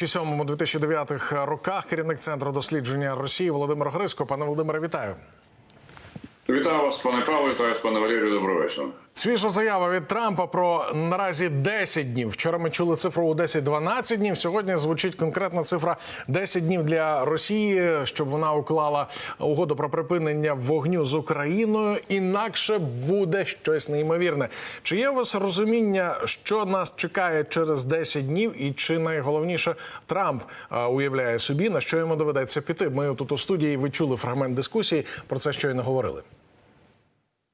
2007-2009 роках керівник центру дослідження Росії Володимир Гриско. Пане Володимире, вітаю. Вітаю вас, пане Павло, вітаю вас, пане Валерію. Доброго вечора. Свіжа заява від Трампа про наразі 10 днів. Вчора ми чули цифру у 10-12 днів. Сьогодні звучить конкретна цифра 10 днів для Росії, щоб вона уклала угоду про припинення вогню з Україною. Інакше буде щось неймовірне. Чи є у вас розуміння, що нас чекає через 10 днів, і чи найголовніше Трамп е, уявляє собі на що йому доведеться піти? Ми тут у студії ви чули фрагмент дискусії про це, щойно говорили.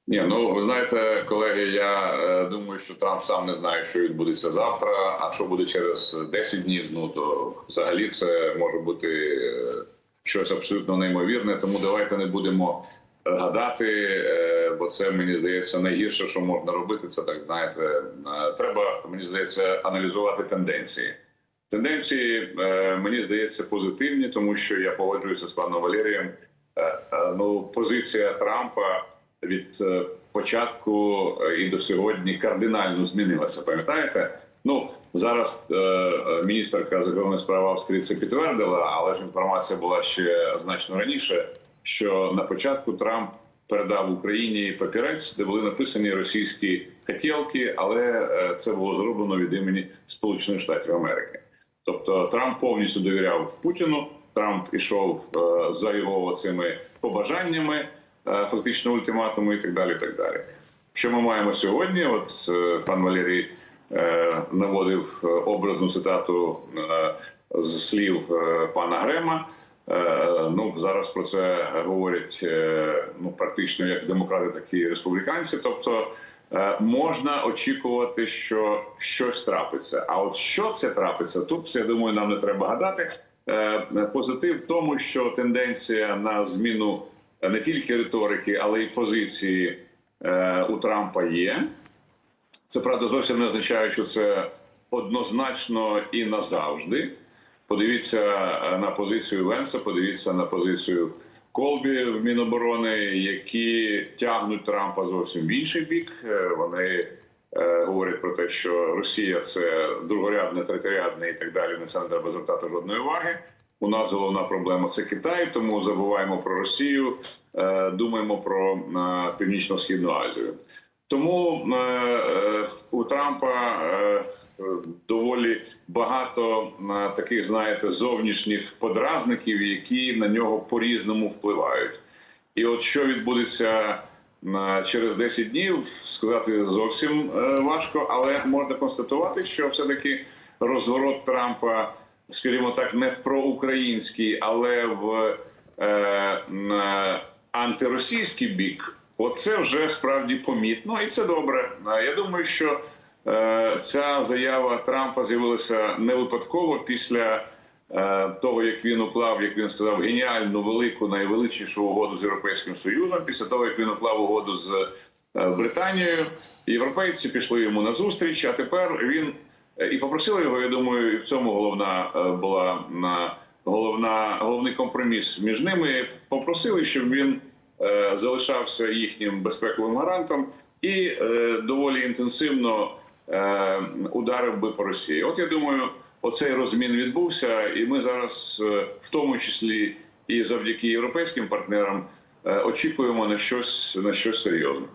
Ні, ну ви знаєте, колеги, я е, думаю, що Трамп сам не знає, що відбудеться завтра. А що буде через 10 днів? Ну то взагалі це може бути е, щось абсолютно неймовірне. Тому давайте не будемо гадати, е, бо це мені здається найгірше, що можна робити. Це так знаєте, е, треба мені здається аналізувати тенденції. Тенденції е, мені здається позитивні, тому що я погоджуюся з паном Валерієм. Е, е, Ну, позиція Трампа від е, початку е, і до сьогодні кардинально змінилася. Пам'ятаєте? Ну зараз е, міністерка закордонних справ Австрії це підтвердила, але ж інформація була ще значно раніше. Що на початку Трамп передав Україні папірець, де були написані російські хотілки, але е, це було зроблено від імені Сполучених Штатів Америки. Тобто Трамп повністю довіряв Путіну. Трамп ішов за його цими побажаннями, фактично ультиматуму і так далі. так далі. Що ми маємо сьогодні? От е, пан Валерій е, наводив е, образну цитату е, з слів е, пана Грема. Е, Ну зараз про це говорять е, ну практично як демократи, так і республіканці. Тобто е, можна очікувати, що щось трапиться. А от що це трапиться, тут я думаю, нам не треба гадати. Е, Позитив в тому, що тенденція на зміну не тільки риторики, але й позиції е, у Трампа є. Це правда зовсім не означає, що це однозначно і назавжди. Подивіться е, на позицію Ленса, подивіться на позицію Колбі в Міноборони, які тягнуть Трампа зовсім в інший бік. Е, Вони говорять про те, що Росія це другорядне, третьорядне і так далі. На це не треба звертати жодної уваги. У нас головна проблема це Китай, тому забуваємо про Росію, е, думаємо про е, північно-східну Азію. Тому е, у Трампа доволі багато таких, знаєте, зовнішніх подразників, які на нього по-різному впливають. І от що відбудеться через 10 днів, сказати зовсім важко, але можна констатувати, що все-таки розворот Трампа, скажімо так, не в проукраїнський, але в е, на антиросійський бік. Оце вже справді помітно, і це добре. Я думаю, що е, ця заява Трампа з'явилася не випадково після е, того, як він уклав, як він сказав, геніальну велику найвеличнішу угоду з Європейським Союзом. Після того, як він уклав угоду з е, Британією, європейці пішли йому на зустріч. А тепер він е, і попросили його. Я думаю, і в цьому головна е, була на головна головний компроміс між ними. Попросили, щоб він е, залишався їхнім безпековим гарантом і е, доволі інтенсивно е, ударив би по Росії. От я думаю, оцей розмін відбувся, і ми зараз, е, в тому числі і завдяки європейським партнерам, е, очікуємо на щось на щось серйозне.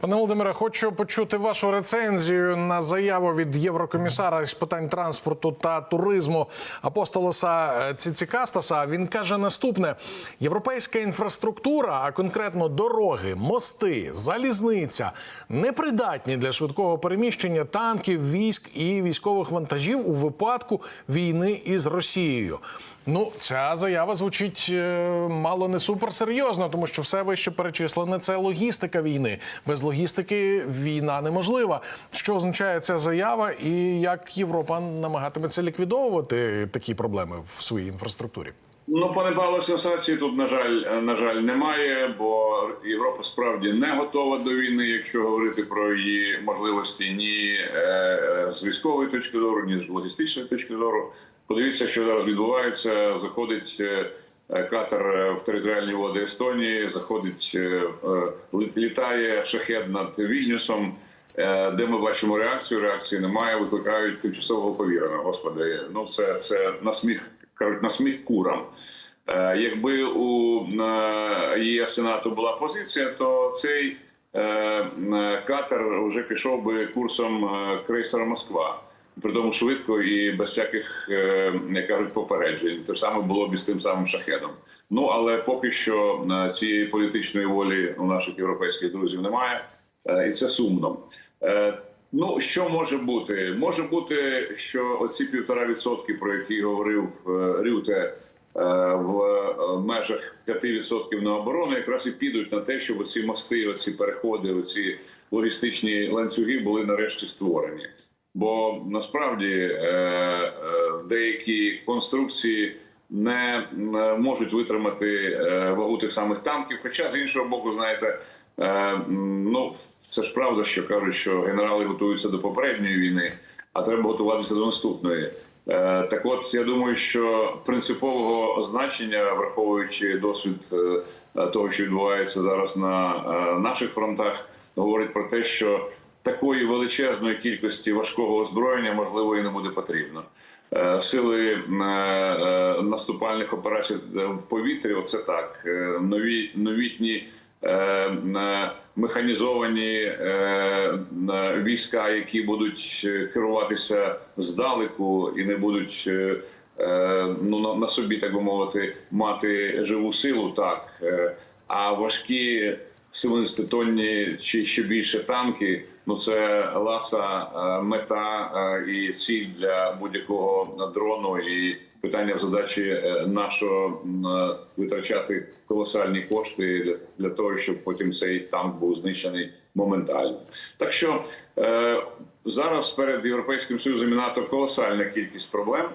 Пане Володимире, хочу почути вашу рецензію на заяву від єврокомісара з питань транспорту та туризму Апостолоса е, Ціцікастаса. Він каже наступне: європейська інфраструктура, а конкретно дороги, мости, залізниця, непридатні для швидкого переміщення танків, військ і військових вантажів у випадку війни із Росією. Ну, ця заява звучить е, мало не суперсерйозно, тому що все вище перечислене це логістика війни. Без логістики війна неможлива. Що означає ця заява, і як Європа намагатиметься ліквідовувати такі проблеми в своїй інфраструктурі? Ну, пане Павло, сенсації тут на жаль, на жаль, немає, бо Європа справді не готова до війни, якщо говорити про її можливості ні е, з військової точки зору, ні з логістичної точки зору. Подивіться, що зараз відбувається. Заходить е, катер е, в територіальні води Естонії, заходить, е, е, лі- літає шахет над Вільнюсом. е, де ми бачимо реакцію. Реакції немає. Викликають тимчасового повіреного. Господи, ну це це на сміх кажуть, на сміх курам. Е, Якби у е, ЄС Сенату була позиція, то цей е, е, катер вже пішов би курсом е, крейсера Москва. При тому швидко і без всяких, е, як кажуть, попереджень. Те ж саме було б і з тим самим шахедом. Ну але поки що е, цієї політичної волі у наших європейських друзів немає, е, і це сумно. Ну, що може бути? Може бути, що оці півтора відсотки, про які говорив Рюте, в межах 5% на оборону, якраз і підуть на те, щоб оці мости, оці переходи, оці логістичні ланцюги були нарешті створені. Бо насправді е, е, деякі конструкції не можуть витримати е, вагу тих самих танків. Хоча з іншого боку, знаєте, ну це ж правда, що кажуть, що генерали готуються до попередньої війни, а треба готуватися до наступної. Так, от я думаю, що принципового значення, враховуючи досвід того, що відбувається зараз на наших фронтах, говорить про те, що такої величезної кількості важкого озброєння можливо і не буде потрібно. Е, Сили е, е, наступальних операцій в повітрі, оце так. Нові новітні механізовані війська, які будуть керуватися здалеку і не будуть ну на, собі, так би мовити, мати живу силу, так а важкі 70-тонні чи ще більше танки. Ну це ласа е, мета е, і ціль для будь-якого дрону, і питання в задачі е, нашого витрачати колосальні кошти для, того, щоб потім цей танк був знищений моментально. Так що зараз перед європейським союзом і НАТО колосальна кількість проблем.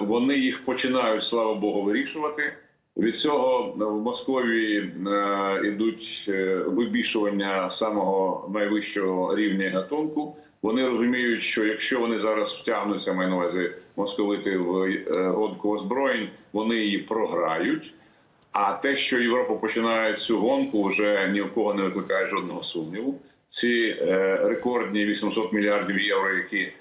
Вони їх починають, слава Богу, вирішувати. Від цього в Московії е, йдуть е, вибішування самого найвищого рівня гатунку. Вони розуміють, що якщо вони зараз втягнуться, маю на увазі московити в е, гонку озброєнь, вони її програють. А те, що Європа починає цю гонку, вже ні в кого не викликає жодного сумніву. Ці е, рекордні 800 мільярдів євро, які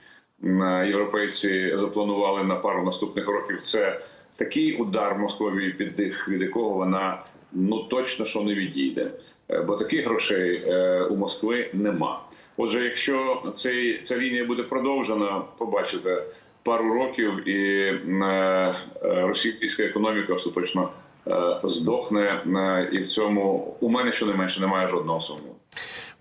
європейці запланували на пару наступних років, це такий удар Московії під дих, від якого вона ну точно що не відійде. Е, Бо таких грошей е, у Москви нема. Отже, якщо цей ця лінія буде продовжена, побачите пару років, і е, російська економіка остаточно здохне. І в цьому у мене щонайменше немає жодного сумніву.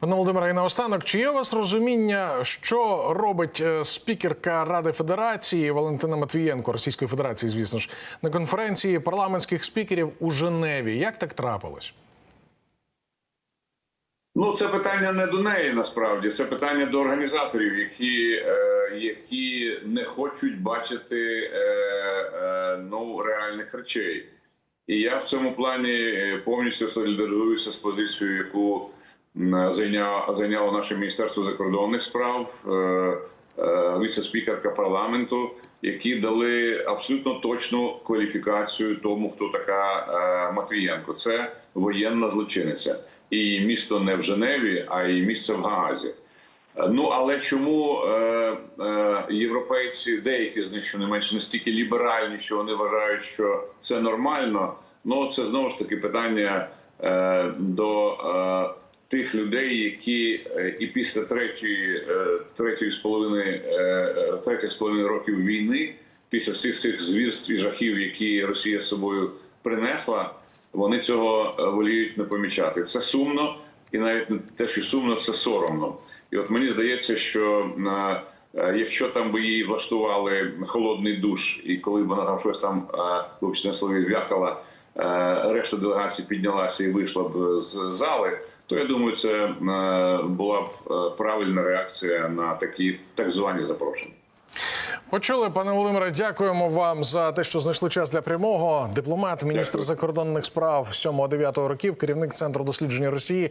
Пане Володимире, і наостанок, чи є у вас розуміння, що робить е, спікерка Ради Федерації Валентина Матвієнко Російської Федерації, звісно ж, на конференції парламентських спікерів у Женеві? Як так трапилось? Ну, це питання не до неї насправді. Це питання до організаторів, які, е, які не хочуть бачити е, е, ну, реальних речей. І я в цьому плані е, повністю солідаризуюся з позицією, яку м, зайняв, зайняло наше міністерство закордонних справ, е, е, віце-спікерка парламенту, які дали абсолютно точну кваліфікацію тому, хто така е, Матвієнко. Це воєнна злочинниця. І місто не в Женеві, а й місце в Гаазі. Ну але чому е, е, європейці, деякі з них що не менше настільки ліберальні, що вони вважають, що це нормально? Ну це знову ж таки питання е, до тих людей, які е, і після третьої, е, третьої з половиною е, е, з половиною років війни, після всіх цих звірств і жахів, які Росія з собою принесла, вони цього воліють не помічати. Це сумно, і навіть не те, що сумно, це соромно. І от мені здається, що якщо там би їй влаштували холодний душ, і коли б вона там щось там, вибачте слові, в'якала, решта делегації піднялася і вийшла б з зали, то я думаю, це е, була б е, правильна реакція на такі так звані запрошення. Почули, пане Володимире, дякуємо вам за те, що знайшли час для прямого. Дипломат, міністр Дякую. закордонних справ 7-9 років, керівник центру дослідження Росії.